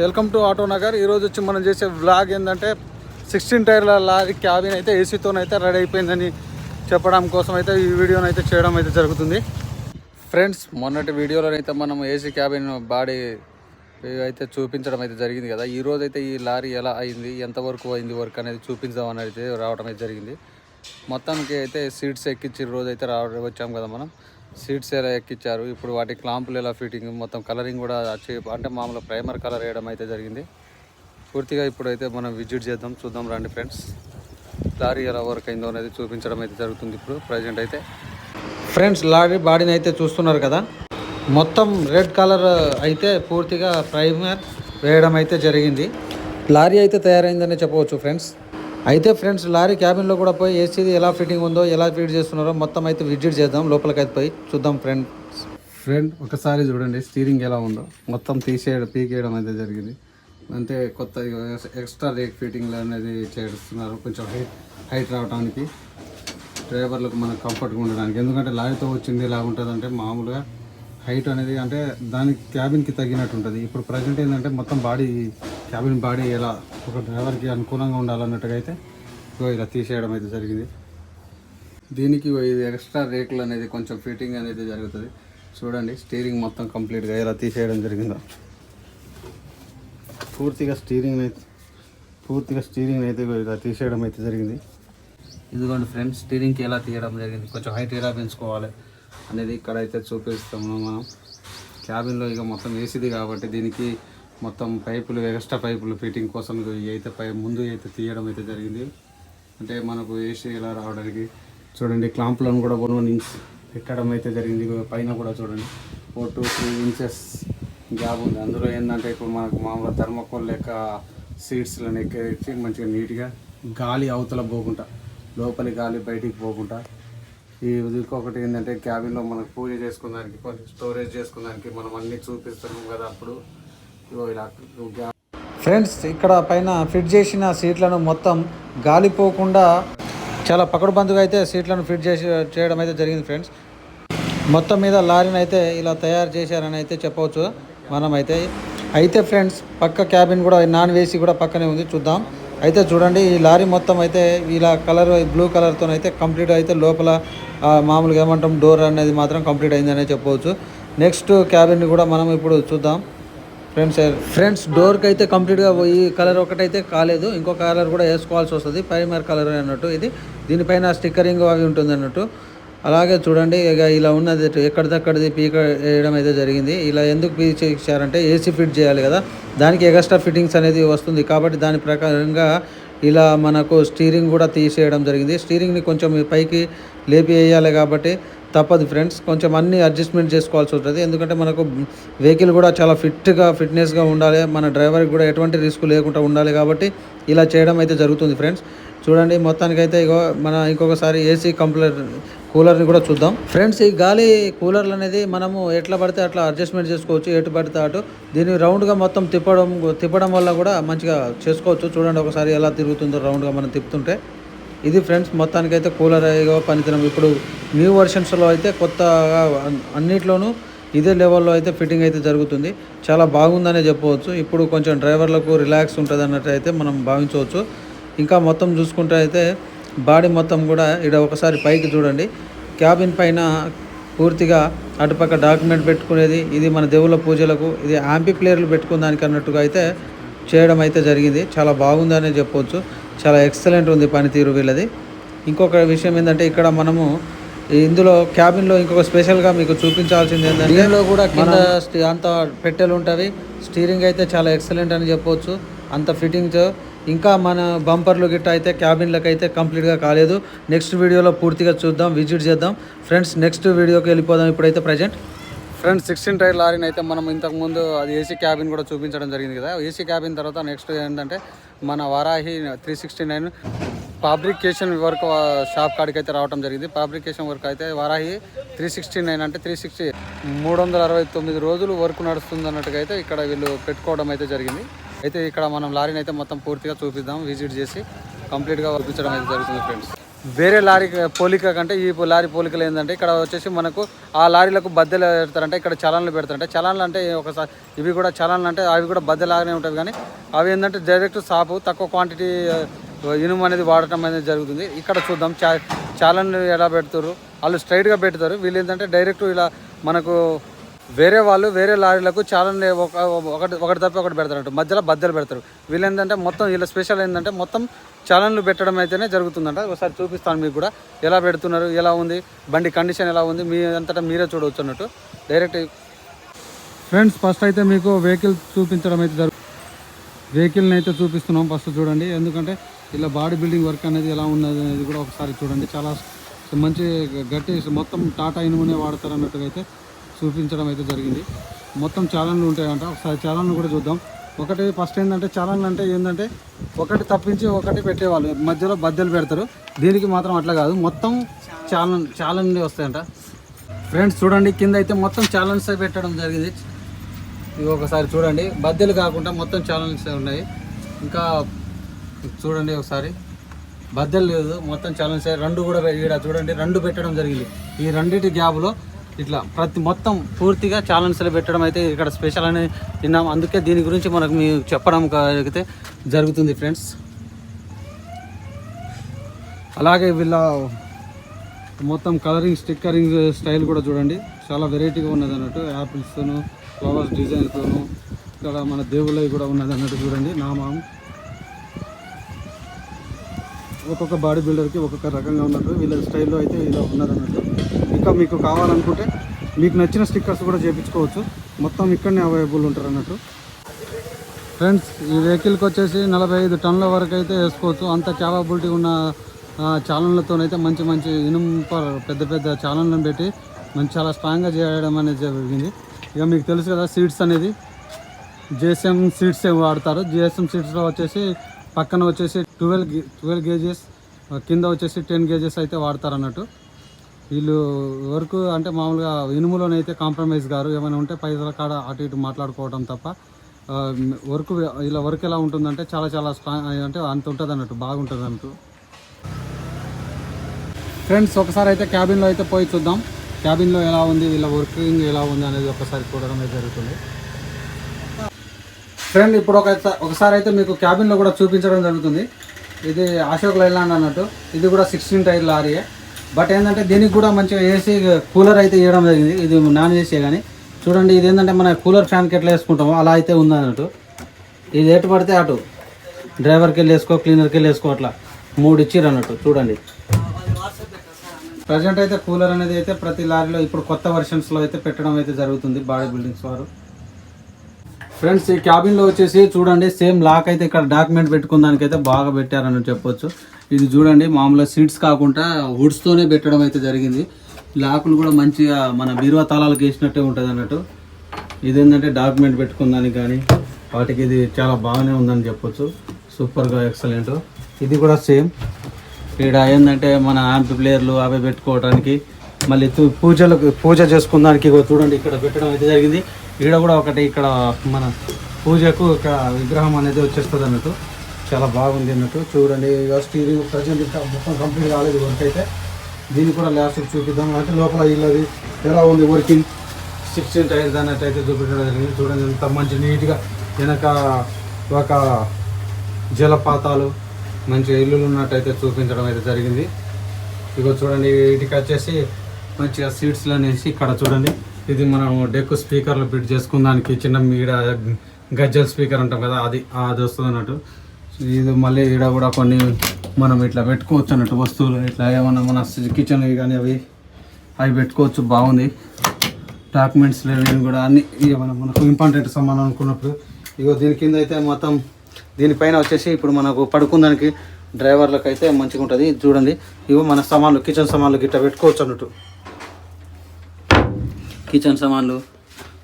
Welcome to auto Nagar. ఈరోజు వచ్చి మనం చేసే వ్లాగ్ ఏంటంటే సిక్స్టీన్ టైర్ల లారీ క్యాబిన్ అయితే ఏసీతోనైతే రెడీ అయిపోయిందని చెప్పడం కోసం అయితే ఈ వీడియోని అయితే చేయడం అయితే జరుగుతుంది. ఫ్రెండ్స్ మొన్నటి వీడియోలో అయితే మనం ఏసీ క్యాబిన్ బాడీ అయితే చూపించడం అయితే జరిగింది కదా. ఈ అయితే ఈ లారీ ఎలా అయింది ఎంతవరకు అయింది వర్క్ అనేది చూపించడం అనేది రావడం అయితే జరిగింది. మొత్తానికి అయితే సీట్స్ ఎక్కించి రోజు అయితే రావడం వచ్చాం కదా మనం. సీట్స్ ఎలా ఎక్కించారు ఇప్పుడు వాటి క్లాంపులు ఎలా ఫిట్టింగ్? మొత్తం కలరింగ్ కూడా అంటే మామూలు ప్రైమర్ కలర్ వేయడం అయితే జరిగింది. పూర్తిగా ఇప్పుడైతే మనం విజిట్ చేద్దాం చూద్దాం రండి ఫ్రెండ్స్ లారీ ఎలా వర్క్ అయిందో అనేది చూపించడం అయితే జరుగుతుంది ఇప్పుడు ప్రజెంట్ అయితే. ఫ్రెండ్స్ లారీ బాడీని అయితే చూస్తున్నారు కదా? మొత్తం రెడ్ కలర్ అయితే పూర్తిగా ప్రైమర్ వేయడం అయితే జరిగింది. లారీ అయితే తయారైందనే చెప్పవచ్చు ఫ్రెండ్స్ అయితే ఫ్రెండ్స్ లారీ క్యాబిన్లో కూడా పోయి ఏసీది ఎలా ఫిట్టింగ్ ఉందో ఎలా ఫిట్ చేస్తున్నారో మొత్తం అయితే విజిట్ చేద్దాం. లోపలికి అయితే పోయి చూద్దాం ఫ్రెండ్స్. ఫ్రెండ్ ఒకసారి చూడండి స్టీరింగ్ ఎలా ఉందో. మొత్తం తీసేయడం పీకేయడం అయితే జరిగింది. అంటే కొత్త ఎక్స్ట్రా రేక్ ఫిట్టింగ్ అనేది చేస్తున్నారు. కొంచెం హైట్ హైట్ రావడానికి డ్రైవర్లకు మనకు కంఫర్ట్గా ఉండడానికి. ఎందుకంటే లారీతో వచ్చింది ఎలా ఉంటుందంటే మామూలుగా హైట్ అనేది అంటే దాని క్యాబిన్కి తగినట్టు ఉంటుంది ఇప్పుడు ప్రజెంట్ ఏంటంటే మొత్తం బాడీ క్యాబిన్ బాడీ ఎలా ఒక డ్రైవర్కి అనుకూలంగా ఉండాలన్నట్టుగా అయితే ఇగో ఇలా తీసేయడం అయితే జరిగింది. దీనికి ఇది ఎక్స్ట్రా రేకులు అనేది కొంచెం ఫిట్టింగ్ అనేది జరుగుతుంది. చూడండి స్టీరింగ్ మొత్తం కంప్లీట్గా ఇలా తీసేయడం జరిగిందా. పూర్తిగా స్టీరింగ్ అయితే పూర్తిగా స్టీరింగ్ అయితే ఇలా తీసేయడం అయితే జరిగింది. ఇదిగోండి ఫ్రెండ్స్ స్టీరింగ్కి ఎలా తీయడం జరిగింది? కొంచెం హైట్ ఎలా పెంచుకోవాలి? అనేది ఇక్కడ అయితే చూపిస్తాము మనం. క్యాబిన్లో ఇక మొత్తం ఏసీది కాబట్టి దీనికి మొత్తం పైపులు ఎక్స్ట్రా పైపులు ఫిట్టింగ్ కోసం అయితే పై ముందు అయితే తీయడం అయితే జరిగింది. అంటే మనకు ఏసీ ఎలా రావడానికి చూడండి క్లాంపులను కూడా వన్ వన్ ఇంచ్ పెట్టడం అయితే జరిగింది. పైన కూడా చూడండి four to three inches gap ఉంది. అందులో ఏంటంటే ఇప్పుడు మనకు మామూలుగా థర్మకోల్ లెక్క సీట్స్లను ఎక్కించి మంచిగా నీట్గా గాలి అవతల పోకుండా లోపలి గాలి బయటికి పోకుండా ఈ ఒకటి ఏంటంటే క్యాబిన్లో మనకు పూజ చేసుకున్నానికి కొంచెం స్టోరేజ్ చేసుకున్నానికి మనం అన్ని చూపిస్తున్నాం కదా అప్పుడు. ఇలా ఫ్రెండ్స్ ఇక్కడ పైన ఫిట్ చేసిన సీట్లను మొత్తం గాలిపోకుండా చాలా పకడ్బందుగా అయితే సీట్లను ఫిట్ చేసి చేయడం అయితే జరిగింది ఫ్రెండ్స్. మొత్తం మీద లారీని అయితే ఇలా తయారు చేశారని అయితే చెప్పవచ్చు మనం అయితే అయితే ఫ్రెండ్స్ పక్క క్యాబిన్ కూడా నాన్ వేసి కూడా పక్కనే ఉంది చూద్దాం. అయితే చూడండి ఈ లారీ మొత్తం అయితే ఇలా కలర్ బ్లూ కలర్తో అయితే కంప్లీట్ అయితే లోపల మామూలుగా ఏమంటాం డోర్ అనేది మాత్రం కంప్లీట్ అయిందనే చెప్పవచ్చు. నెక్స్ట్ క్యాబిన్ కూడా మనం ఇప్పుడు చూద్దాం. ఫ్రెండ్స్ ఫ్రెండ్స్ డోర్కి అయితే కంప్లీట్గా ఈ కలర్ ఒకటైతే కాలేదు. ఇంకో కలర్ కూడా వేసుకోవాల్సి వస్తుంది. ప్రైమర్ కలర్ అన్నట్టు ఇది. దీనిపైన స్టిక్కరింగ్ అవి ఉంటుంది అన్నట్టు. అలాగే చూడండి ఇక ఇలా ఉన్నది ఎక్కడిదక్కడిది పీక వేయడం అయితే జరిగింది. ఇలా ఎందుకు పీచ్ ఇచ్చారంటే ఏసీ ఫిట్ చేయాలి కదా. దానికి ఎగస్ట్రా ఫిట్టింగ్స్ అనేది వస్తుంది. కాబట్టి దాని ప్రకారంగా ఇలా మనకు స్టీరింగ్ కూడా తీసేయడం జరిగింది. స్టీరింగ్ని కొంచెం పైకి లేపి వేయాలి కాబట్టి తప్పదు ఫ్రెండ్స్ కొంచెం అన్ని అడ్జస్ట్మెంట్ చేసుకోవాల్సి ఉంటుంది. ఎందుకంటే మనకు వెహికల్ కూడా చాలా ఫిట్గా ఫిట్నెస్గా ఉండాలి. మన డ్రైవర్కి కూడా ఎటువంటి రిస్క్ లేకుండా ఉండాలి కాబట్టి ఇలా చేయడం అయితే జరుగుతుంది ఫ్రెండ్స్ చూడండి మొత్తానికైతే ఇగో మన ఇంకొకసారి ఏసీ కంప్లీట్ కూలర్ని కూడా చూద్దాం. ఫ్రెండ్స్ ఈ గాలి కూలర్లు అనేది మనము ఎట్లా పడితే అట్లా అడ్జస్ట్మెంట్ చేసుకోవచ్చు ఎటు పడితే అటు. దీన్ని రౌండ్గా మొత్తం తిప్పడం తిప్పడం వల్ల కూడా మంచిగా చేసుకోవచ్చు. చూడండి ఒకసారి ఎలా తిరుగుతుందో రౌండ్గా మనం తిప్పుతుంటే. ఇది ఫ్రెండ్స్ మొత్తానికైతే కూలర్ అయ్యో పనితనం. ఇప్పుడు న్యూ వర్షన్స్లో అయితే కొత్తగా అన్నిట్లోనూ ఇదే లెవెల్లో అయితే ఫిట్టింగ్ అయితే జరుగుతుంది. చాలా బాగుందనే చెప్పవచ్చు. ఇప్పుడు కొంచెం డ్రైవర్లకు రిలాక్స్ ఉంటుంది అన్నట్టు అయితే మనం భావించవచ్చు. ఇంకా మొత్తం చూసుకుంటే అయితే బాడీ మొత్తం కూడా ఇక్కడ ఒకసారి పైకి చూడండి. క్యాబిన్ పైన పూర్తిగా అటుపక్క డాక్యుమెంట్ పెట్టుకునేది ఇది మన దేవుళ్ళ పూజలకు ఇది యాంపీ ప్లేయర్లు పెట్టుకున్న దానికి అన్నట్టుగా అయితే చేయడం అయితే జరిగింది. చాలా బాగుందనే చెప్పవచ్చు చాలా ఎక్సలెంట్ ఉంది పనితీరు వీళ్ళది. ఇంకొక విషయం ఏంటంటే ఇక్కడ మనము ఇందులో క్యాబిన్లో ఇంకొక స్పెషల్గా మీకు చూపించాల్సింది ఏంటంటే కూడా కింద అంత పెట్టెలు ఉంటవి స్టీరింగ్ అయితే చాలా ఎక్సలెంట్ అని చెప్పవచ్చు అంత ఫిట్టింగ్స్ ఇంకా మన బంపర్లు గిట్ట అయితే క్యాబిన్లకు అయితే కంప్లీట్గా కాలేదు. నెక్స్ట్ వీడియోలో పూర్తిగా చూద్దాం విజిట్ చేద్దాం. ఫ్రెండ్స్ నెక్స్ట్ వీడియోకి వెళ్ళిపోదాం ఇప్పుడైతే ప్రజెంట్ ఫ్రెండ్స్ సిక్స్టీన్ టైర్ లారీని అయితే మనం ఇంతకుముందు అది ఏసీ క్యాబిన్ కూడా చూపించడం జరిగింది కదా. ఏసీ క్యాబిన్ తర్వాత నెక్స్ట్ ఏంటంటే మన Varahi three sixty nine fabrication workshop కాడికి అయితే రావడం జరిగింది. ఫాబ్రికేషన్ వర్క్ అయితే వారాహి త్రీ సిక్స్టీ నైన్ అంటే త్రీ సిక్స్టీ మూడు వందల అరవై తొమ్మిది రోజులు వర్క్ నడుస్తుంది అన్నట్టుగా అయితే ఇక్కడ వీళ్ళు పెట్టుకోవడం అయితే జరిగింది. అయితే ఇక్కడ మనం లారీని అయితే మొత్తం పూర్తిగా చూపిద్దాం విజిట్ చేసి కంప్లీట్గా చూపించడం అయితే జరుగుతుంది ఫ్రెండ్స్. వేరే లారీ పోలిక కంటే ఈ లారీ పోలికలు ఏంటంటే ఇక్కడ వచ్చేసి మనకు ఆ లారీలకు బద్దెలు పెడతారంటే ఇక్కడ చలాన్లు పెడతారంటే చలాన్లు అంటే ఒకసారి ఇవి కూడా చలాన్లు అంటే అవి కూడా బద్దెలాగానే ఉంటుంది కానీ అవి ఏంటంటే డైరెక్ట్ సాపు తక్కువ క్వాంటిటీ ఇనుము అనేది వాడటం అనేది జరుగుతుంది. ఇక్కడ చూద్దాం చా చాలన్లు ఎలా పెడతారు వాళ్ళు స్ట్రైట్గా పెడతారు. వీళ్ళు ఏంటంటే డైరెక్ట్ ఇలా మనకు వేరే వాళ్ళు వేరే లారీలకు చాలా ఒక ఒకటి ఒకటి తప్పి ఒకటి పెడతారంట. మధ్యలో బద్దలు పెడతారు. వీళ్ళు ఏంటంటే మొత్తం వీళ్ళ స్పెషల్ ఏంటంటే మొత్తం ఛానళ్ళు పెట్టడం అయితేనే జరుగుతుందంట. ఒకసారి చూపిస్తాను మీకు కూడా. ఎలా పెడుతున్నారు? ఎలా ఉంది? బండి కండిషన్ ఎలా ఉంది? మీ అంతటా మీరే చూడవచ్చు అన్నట్టు. డైరెక్ట్ ఫ్రెండ్స్ ఫస్ట్ అయితే మీకు వెహికల్ చూపించడం అయితే జరుగు వెహికల్ని అయితే చూపిస్తున్నాం ఫస్ట్ చూడండి. ఎందుకంటే ఇలా బాడీ బిల్డింగ్ వర్క్ అనేది ఎలా ఉన్నది అనేది కూడా ఒకసారి చూడండి. చాలా మంచి గట్టి మొత్తం టాటా ఇనుమునే వాడతారు అన్నట్టుగా అయితే చూపించడం అయితే జరిగింది. మొత్తం ఛానళ్ళు ఉంటాయంట. ఒకసారి ఛానల్ని కూడా చూద్దాం. ఒకటి ఫస్ట్ ఏంటంటే ఛానల్ అంటే ఏంటంటే ఒకటి తప్పించి ఒకటి పెట్టేవాళ్ళు. మధ్యలో బద్దెలు పెడతారు. దీనికి మాత్రం అట్లా కాదు. మొత్తం ఛానల్ ఛానల్ వస్తాయంట. ఫ్రెండ్స్ చూడండి. కింద అయితే మొత్తం ఛానల్స్ పెట్టడం జరిగింది. ఇవి ఒకసారి చూడండి. బద్దెలు కాకుండా మొత్తం ఛానల్స్ ఉన్నాయి. ఇంకా చూడండి ఒకసారి. బద్దెలు లేదు. మొత్తం ఛానల్స్. రెండు కూడా ఇక్కడ చూడండి. రెండు పెట్టడం జరిగింది. ఈ రెండింటి గ్యాప్లో ఇట్లా ప్రతి మొత్తం పూర్తిగా ఛాలెంజ్లు పెట్టడం అయితే ఇక్కడ స్పెషల్ అని విన్నాం. అందుకే దీని గురించి మనకు మీ చెప్పడం అయితే జరుగుతుంది ఫ్రెండ్స్ అలాగే వీళ్ళ మొత్తం కలరింగ్ స్టిక్కరింగ్ స్టైల్ కూడా చూడండి. చాలా వెరైటీగా ఉన్నది అన్నట్టు. యాపిల్స్తోను ఫ్లవర్స్ డిజైన్తోను ఇక్కడ మన దేవుళ్ళవి కూడా ఉన్నది అన్నట్టు చూడండి. నామం. ఒక్కొక్క బాడీ బిల్డర్కి ఒక్కొక్క రకంగా ఉన్నట్టు వీళ్ళ స్టైల్లో అయితే ఇలా ఉన్నారు అన్నట్టు ఇంకా మీకు కావాలనుకుంటే మీకు నచ్చిన స్టిక్కర్స్ కూడా చేయించుకోవచ్చు మొత్తం ఇక్కడనే అవైలబుల్ ఉంటారు అన్నట్టు ఫ్రెండ్స్ ఈ వెహికల్కి వచ్చేసి నలభై ఐదు టన్నుల వరకు అయితే వేసుకోవచ్చు. అంత క్యాపబిలిటీ ఉన్న చాలన్లతోనైతే మంచి మంచి ఇనుప పెద్ద పెద్ద చాలన్లను పెట్టి మంచి చాలా స్ట్రాంగ్గా చేయడం అనేది జరిగింది. ఇక మీకు తెలుసు కదా సీట్స్ అనేది. జిఎస్ఎం సీట్స్ వాడతారు. జిఎస్ఎం సీట్స్లో వచ్చేసి పక్కన వచ్చేసి ట్వెల్వ్ ట్వెల్వ్ గేజెస్ కింద వచ్చేసి టెన్ గేజెస్ అయితే వాడతారు అన్నట్టు వీళ్ళు వరకు అంటే మామూలుగా ఇనుములోనైతే కాంప్రమైజ్ గారు ఏమైనా ఉంటే పైసల కాడ అటు ఇటు మాట్లాడుకోవడం తప్ప వర్క్ ఇలా వర్క్ ఎలా ఉంటుందంటే చాలా చాలా స్ట్రాంగ్ అంటే అంత ఉంటుంది అన్నట్టు బాగుంటుంది అన్నట్టు ఫ్రెండ్స్ ఒకసారి అయితే క్యాబిన్లో అయితే పోయి చూద్దాం. క్యాబిన్లో ఎలా ఉంది వీళ్ళ వర్కింగ్ ఎలా ఉంది అనేది ఒకసారి చూడడం అయితే జరుగుతుంది. ఫ్రెండ్ ఇప్పుడు ఒక ఒకసారి అయితే మీకు క్యాబిన్లో కూడా చూపించడం జరుగుతుంది. ఇది అశోక్ లైలాండ్ అన్నట్టు. ఇది కూడా సిక్స్టీన్ టైర్ లారీయే బట్ ఏంటంటే దీనికి కూడా మంచిగా ఏసీ కూలర్ అయితే ఇవ్వడం జరిగింది. ఇది నాన్ ఏసీ కానీ చూడండి ఇది ఏంటంటే మన కూలర్ ఫ్యాన్కి ఎట్లా వేసుకుంటామో అలా అయితే ఉంది అన్నట్టు. ఇది ఎటు పడితే అటు. డ్రైవర్కి వెళ్ళి వేసుకో క్లీనర్కి వెళ్ళి వేసుకో అట్లా మూడు ఇచ్చిర్రు అన్నట్టు. చూడండి. ప్రజెంట్ అయితే కూలర్ అనేది అయితే ప్రతి లారీలో ఇప్పుడు కొత్త వర్షన్స్లో అయితే పెట్టడం అయితే జరుగుతుంది. బాడీ బిల్డింగ్స్ వారు. ఫ్రెండ్స్ ఈ క్యాబిన్లో వచ్చేసి చూడండి సేమ్ లాక్ అయితే ఇక్కడ డాక్యుమెంట్ పెట్టుకున్న దానికైతే బాగా పెట్టారని చెప్పొచ్చు. ఇది చూడండి మామూలుగా సీట్స్ కాకుండా వుడ్స్తోనే పెట్టడం అయితే జరిగింది. లాకులు కూడా మంచిగా మన బీరువా తాళాలకు వేసినట్టే ఉంటుంది అన్నట్టు. ఇదేంటంటే డాక్యుమెంట్ పెట్టుకుందానికి కానీ వాటికి ఇది చాలా బాగానే ఉందని చెప్పొచ్చు. సూపర్గా ఎక్సలెంట్. ఇది కూడా సేమ్. ఇక్కడ ఏంటంటే మన యాంపి ప్లేయర్లు అవి పెట్టుకోవడానికి మళ్ళీ పూజలకు పూజ చేసుకున్నానికి చూడండి ఇక్కడ పెట్టడం అయితే జరిగింది. ఈడ కూడా ఒకటి ఇక్కడ మన పూజకు ఇక్కడ విగ్రహం అనేది వచ్చేస్తుంది అన్నట్టు. చాలా బాగుంది అన్నట్టు. చూడండి స్టీరింగ్ ప్రజెంట్ ఇంకా మొత్తం కంప్లీట్ కాలేదు వర్క్ అయితే. దీన్ని కూడా లాస్ట్ చూపిద్దాం. అంటే లోపల ఇల్లది ఎలా ఉంది వర్కింగ్ సిక్స్టీన్ టైర్స్ అన్నట్టు అయితే చూపించడం జరిగింది. చూడండి ఎంత మంచి నీట్గా వెనక ఒక జలపాతాలు మంచి ఇల్లులు ఉన్నట్టయితే చూపించడం అయితే జరిగింది. ఇగో చూడండి వీటికి వచ్చేసి మంచిగా సీట్స్లో అనేసి ఇక్కడ చూడండి. ఇది మనం డెక్ స్పీకర్లు ఫిట్ చేసుకున్నానికి చిన్న మీడ గజ్జల్ స్పీకర్ అంటాం కదా అది అది వస్తుంది అన్నట్టు. ఇది మళ్ళీ ఈడ కూడా కొన్ని మనం ఇట్లా పెట్టుకోవచ్చు అన్నట్టు వస్తువులు ఇట్లా ఏమన్నా మన కిచెన్ కానీ అవి అవి పెట్టుకోవచ్చు బాగుంది. డాక్యుమెంట్స్ లేని కూడా అన్ని ఏమన్నా మనకు ఇంపార్టెంట్ సమానం అనుకున్నప్పుడు. ఇగో దీని కింద అయితే మొత్తం దీనిపైన వచ్చేసి ఇప్పుడు మనకు పడుకుందానికి డ్రైవర్లకు అయితే మంచిగా ఉంటుంది ఇది చూడండి. ఇగో మన సామాన్లు కిచెన్ సామాన్లు గిట్ట పెట్టుకోవచ్చు అన్నట్టు. కిచెన్ సామాన్లు.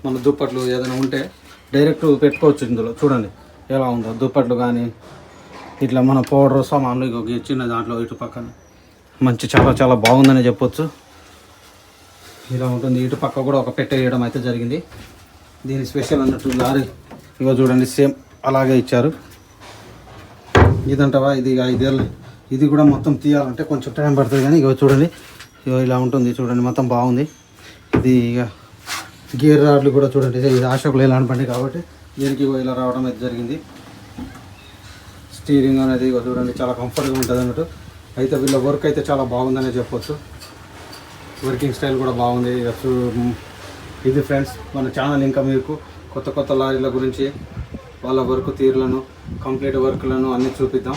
మన దుప్పట్లు ఏదైనా ఉంటే డైరెక్ట్ పెట్టుకోవచ్చు ఇందులో. చూడండి ఎలా ఉందో దుప్పట్లు కానీ ఇట్లా మన పౌడర్ సామాన్లు ఇంకొక చిన్న దాంట్లో ఇటు పక్కన. మంచి చాలా చాలా బాగుందని చెప్పొచ్చు. ఇలా ఉంటుంది. ఇటు పక్క కూడా ఒక పెట్టె వేయడం అయితే జరిగింది. దీని స్పెషల్ అన్నట్టు లారీ. ఇగో చూడండి సేమ్ అలాగే ఇచ్చారు. ఇదంటవా? ఇది ఐదేళ్ళు. ఇది కూడా మొత్తం తీయాలంటే కొంచెం టైం పడుతుంది కానీ ఇగో చూడండి. ఇగో ఇలా ఉంటుంది. చూడండి మొత్తం బాగుంది. ఇది ఇక గేర్ రాడ్లు కూడా చూడండి. ఇది ఆశకులు ఇలాంటి బండి కాబట్టి దీనికి ఇలా రావడం అయితే జరిగింది. స్టీరింగ్ అనేది చూడండి చాలా కంఫర్ట్గా ఉంటుంది అన్నట్టు. అయితే వీళ్ళ వర్క్ అయితే చాలా బాగుందనే చెప్పొచ్చు. వర్కింగ్ స్టైల్ కూడా బాగుంది. ఇది ఫ్రెండ్స్ మన ఛానల్ ఇంకా మీకు కొత్త కొత్త లారీల గురించి వాళ్ళ వర్క్ తీరులను కంప్లీట్ వర్క్లను అన్నీ చూపిద్దాం.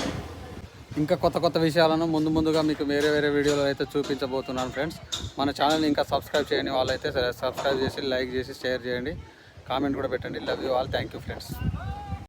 ఇంకా కొత్త కొత్త విషయాలను ముందు ముందుగా మీకు వేరే వేరే వీడియోలో అయితే చూపించబోతున్నాను ఫ్రెండ్స్. మన ఛానల్ని ఇంకా సబ్స్క్రైబ్ చేయని వాళ్ళైతే సబ్స్క్రైబ్ చేసి లైక్ చేసి షేర్ చేయండి. కామెంట్ కూడా పెట్టండి. Love you all thank you friends